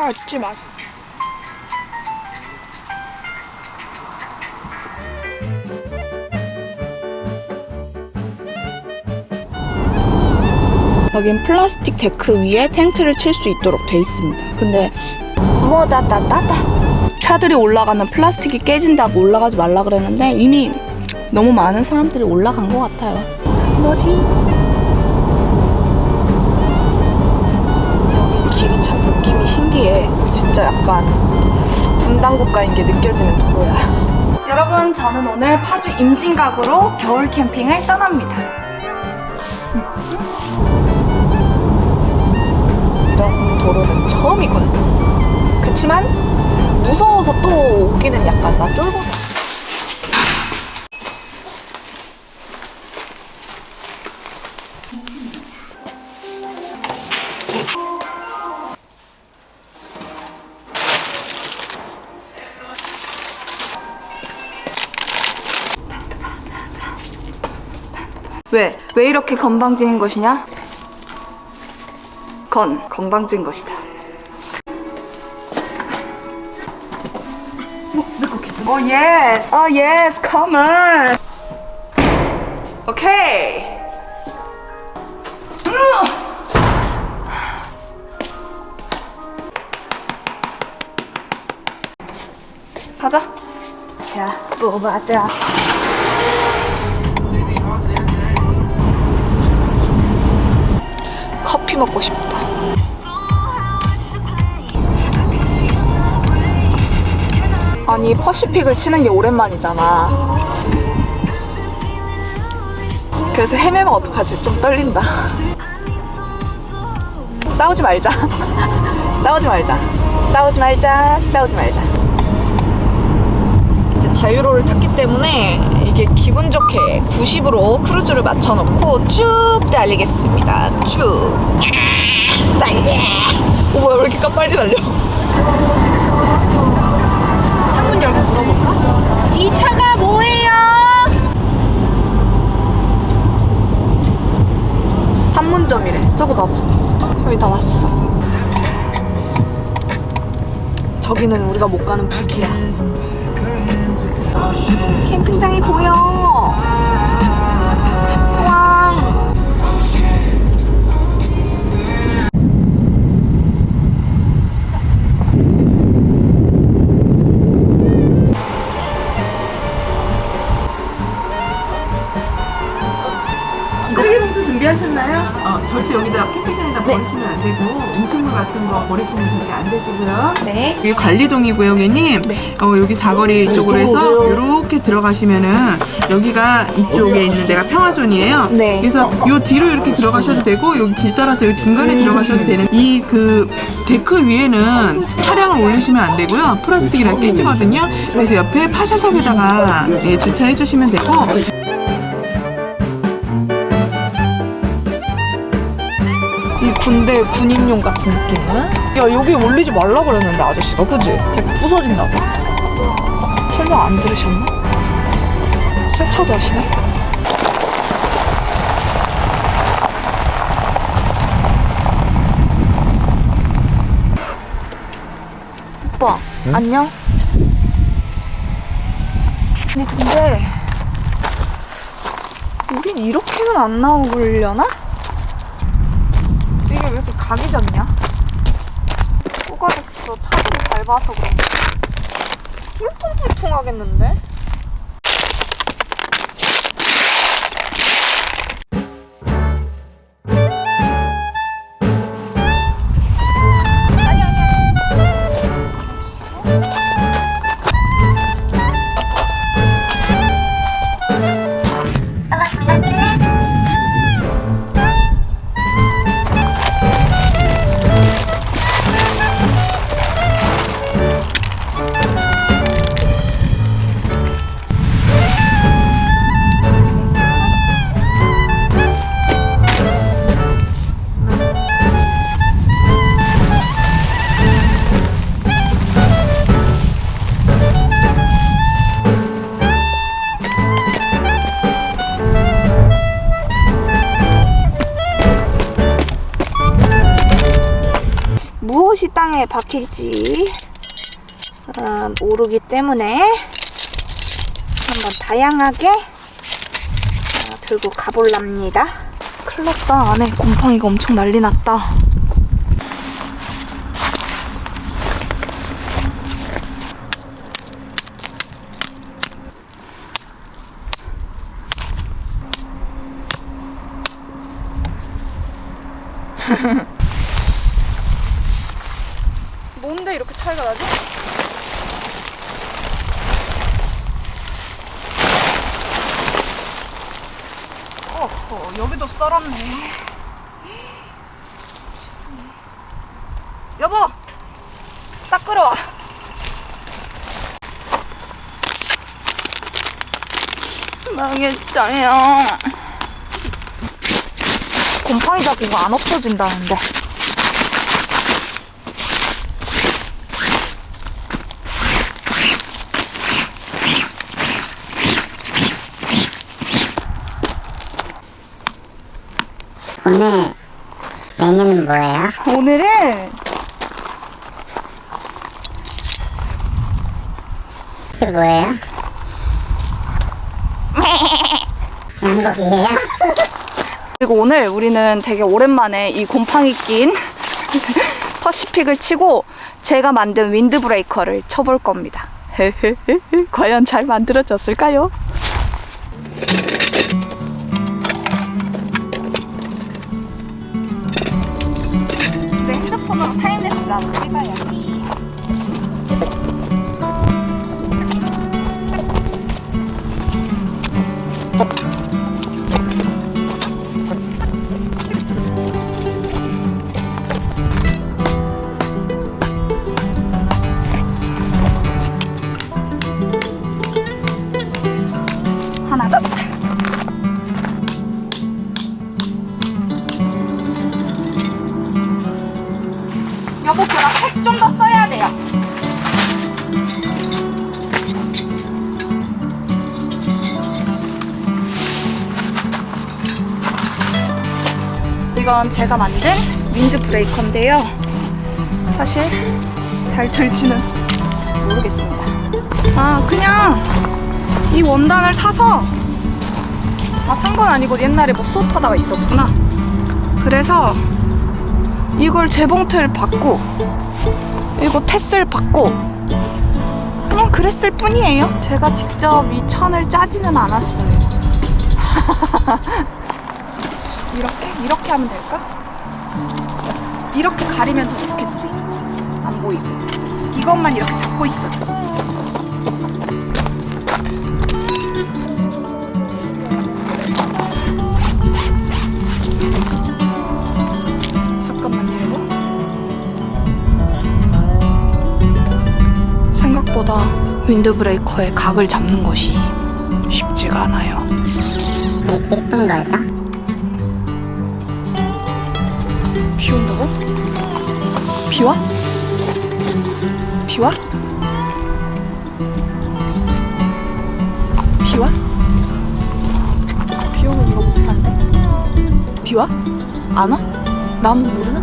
찾지 마. 여긴 플라스틱 데크 위에 텐트를 칠 수 있도록 돼 있습니다. 근데 뭐다다다다 차들이 올라가면 플라스틱이 깨진다고 올라가지 말라 그랬는데 이미 너무 많은 사람들이 올라간 것 같아요. 뭐지? 진짜 약간 분단 국가인 게 느껴지는 도로야. 여러분, 저는 오늘 파주 임진각으로 겨울 캠핑을 떠납니다. 이런 도로는 처음이군. 그치만 무서워서 또 오기는 약간 나 쫄보다. 왜? 왜 이렇게 건방진 것이냐? 건, 건방진 것이다. 아, 예스! Come on! 오케이! 가자. 자, 뽑았다. 먹고 싶다. 아니 퍼시픽을 치는 게 오랜만이잖아. 그래서 헤매면 어떡하지? 좀 떨린다. 싸우지 말자. 싸우지 말자. 싸우지 말자. 싸우지 말자. 이제 자유로를 탔기 때문에 이게 기분 좋게 90으로 크루즈를 맞춰놓고 쭉 달리겠습니다. 쭉. 왜 이렇게 빨리 달려? 창문 열고 물어볼까? 이 차가 뭐예요? 판문점이래. 저거 봐봐. 거의 다 왔어. 저기는 우리가 못 가는 북이야. 캠핑장이 보여. 절대 여기다 캠핑장에다 버리시면 안 되고 음식물 같은 거 버리시면 절대 안 되시고요. 네. 여기 관리동이고요, 고객님. 네. 어, 여기 사거리 이쪽으로 해서 이렇게 들어가시면은 여기가 이쪽에 있는 데가 평화존이에요. 네. 그래서 요 뒤로 이렇게 들어가셔도 되고 여기 길 따라서 여기 중간에 들어가셔도 되는 이 그 데크 위에는 차량을 올리시면 안 되고요. 플라스틱이랑 깨지거든요. 그래서 옆에 파쇄석에다가 예, 주차해 주시면 되고 군대 군인용 같은 느낌은? 야 여기 올리지 말라 그랬는데 아저씨가 그지? 되게 부서진다고 설마 안 들으셨나? 세차도 하시네? 오빠 안녕? 아니 근데 우린 이렇게는 안 나오려나? 각이 졌냐? 쏘가졌어. 차들이 밟아서 그런가? 뿔퉁뿔퉁 하겠는데? 박힐지 어, 모르기 때문에 한번 다양하게 어, 들고 가볼랍니다. 큰일 났다. 안에 곰팡이가 엄청 난리 났다. 뭔데 이렇게 차이가 나지? 어허, 여기도 썰었네. 여보, 딱 끌어와. 망했어요. 곰팡이 거안 없어진다는데. 오늘 메뉴는 뭐예요? 오늘은 이게 뭐예요? 양고기예요? 그리고 오늘 우리는 되게 오랜만에 이 곰팡이 낀 퍼시픽을 치고 제가 만든 윈드 브레이커를 쳐볼 겁니다. 과연 잘 만들어졌을까요? Bravo. 이건 제가 만든 윈드 브레이커인데요. 사실 잘 될지는 모르겠습니다. 아, 그냥 이 원단을 사서 아, 산 건 아니고 옛날에 뭐 수업하다가 있었구나. 그래서 이걸 재봉틀 받고 이거 테슬 받고 그냥 그랬을 뿐이에요. 제가 직접 이 천을 짜지는 않았어요. 이렇게 이렇게 하면 될까? 이렇게 가리면 더 좋겠지? 안 보이고 이것만 이렇게 잡고 있어. 잠깐만요, 이거. 생각보다 윈드 브레이커의 각을 잡는 것이 쉽지가 않아요. 왜 기쁜 거죠? 비와? 비와? 비와? 비 오면 이거 못하는데? 비 와? 안 와? 난 모르나?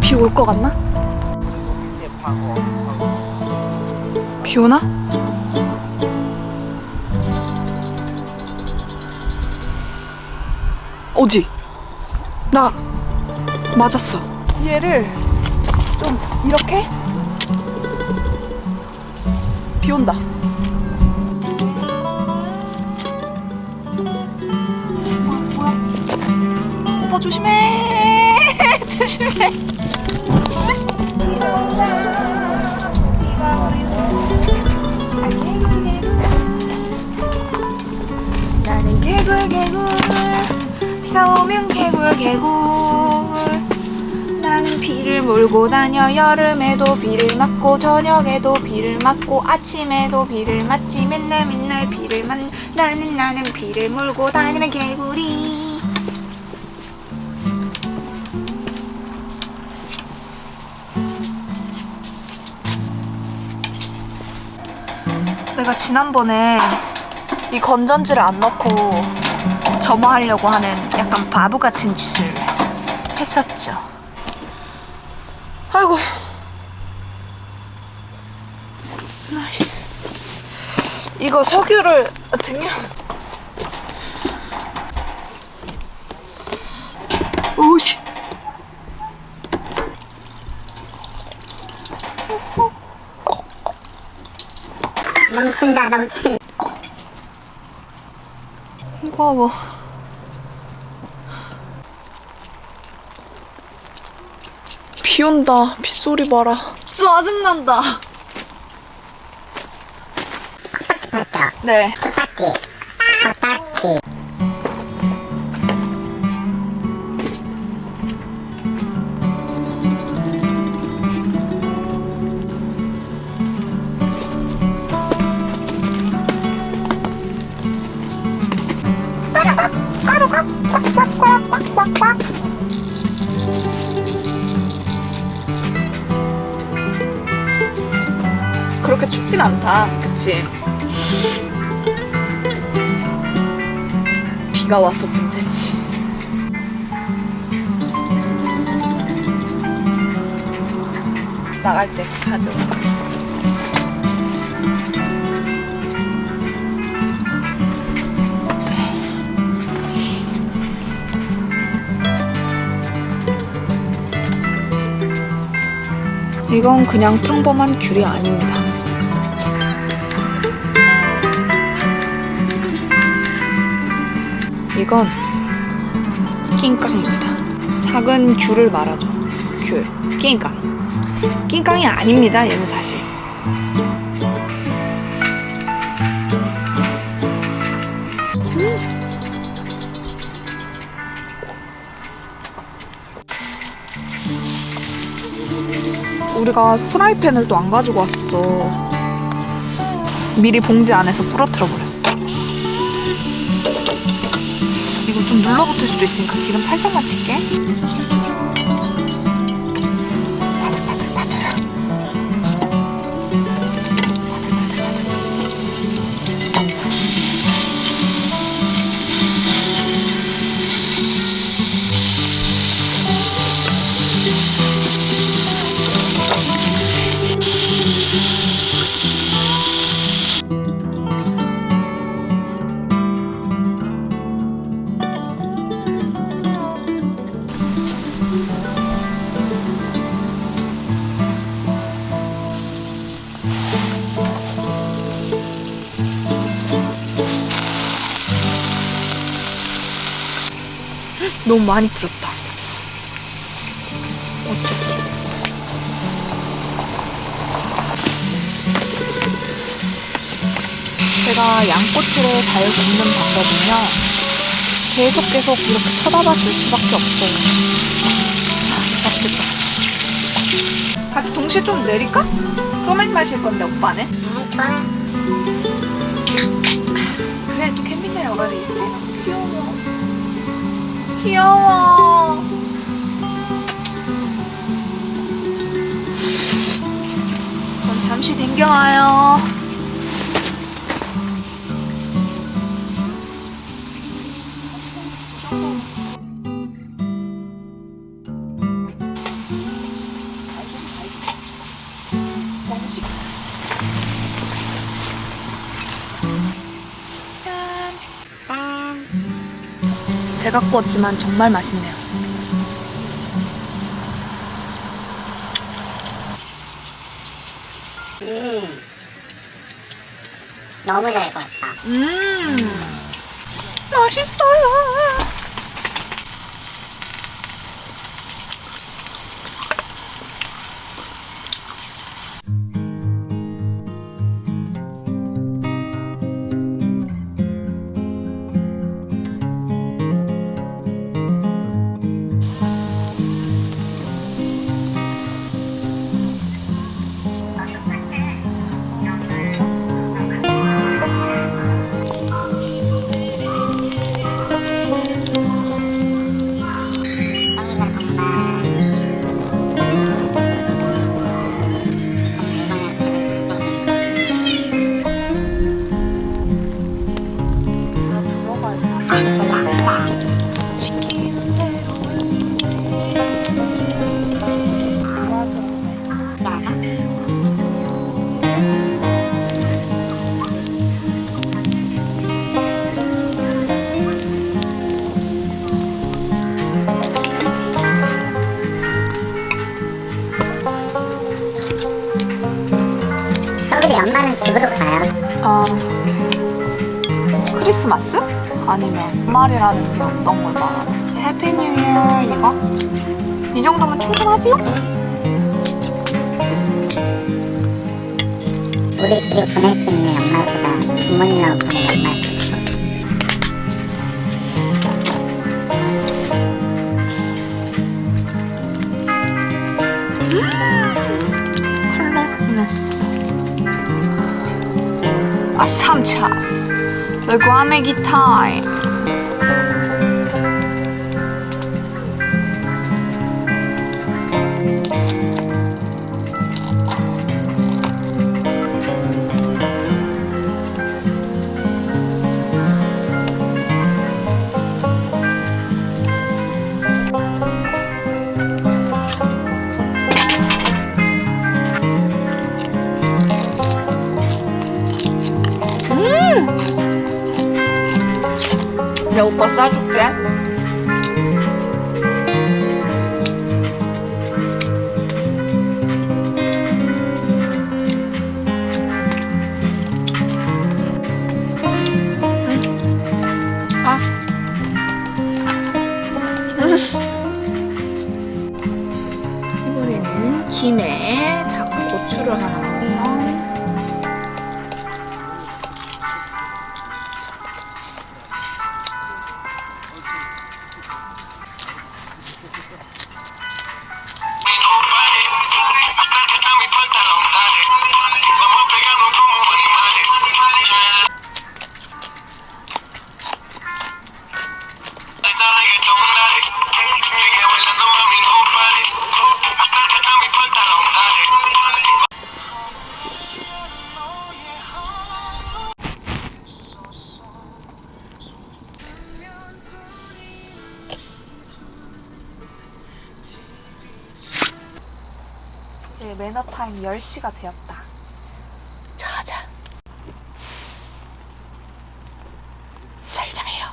비 올 것 같나? 비 오나? 오지? 나 맞았어. 얘를 좀 이렇게 비 온다. 뭐야, 뭐야? 오빠 조심해. 조심해. 나는 개굴 개굴 비가 오면 개굴 개굴 몰고 다녀 여름에도 비를 맞고 저녁에도 비를 맞고 아침에도 비를 맞지 맨날 맨날 비를 맞 나는 나는 비를 몰고 다니는 개구리 내가 지난번에 이 건전지를 안 넣고 점화하려고 하는 약간 바보 같은 짓을 했었죠. 아이고. 나이스. 이거 석유를 등에. 오씨. 넘친다 넘친 이거 뭐. 비 온다. 빗소리 봐라. 짜증난다. 네. 컵딱지 그렇게 춥진 않다. 그치? 비가 와서 문제지. 나갈 때 하죠. 이건 그냥 평범한 귤이 아닙니다. 이건 낑깡입니다. 작은 귤을 말하죠. 귤, 낑깡. 낑깡이 아닙니다. 얘는 사실. 우리가 프라이팬을 또 안 가지고 왔어. 미리 봉지 안에서 부러뜨려 버렸 이거 좀 눌러붙을 수도 있으니까 기름 살짝만 칠게. 너무 많이 뿌렸다. 어쩌지? 제가 양꼬치를 잘 굽는 방법은요. 계속 계속 이렇게 쳐다봐 줄 수밖에 없어요. 아, 맛있겠다. 같이 동시에 좀 내릴까? 소맥 마실 건데 오빠는? 음, 좋아 그래 또 캠핑장에 와가지고 있어. 귀여워. 귀여워. 전 잠시 댕겨와요. 제가 구웠지만 정말 맛있네요. 음 너무 잘 익었다 음. 맛있어요. 집으로 가요. 아, 크리스마스? 아니면 주말이라는 게 어떤 걸 말하나? 해피 뉴 이어 이거? 이 정도면 충분하지요? 우리끼리 보낼 수 있는 연말보다 부모님하고 보낸 연말 좋죠. 음, 콜라보네스 아 삼차스 The 과메 기 타임 내 매너타임 10시가 되었다. 자자. 잘 자요.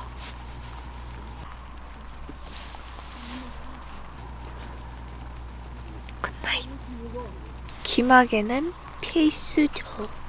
굿나잇. 귀마개는 필수죠.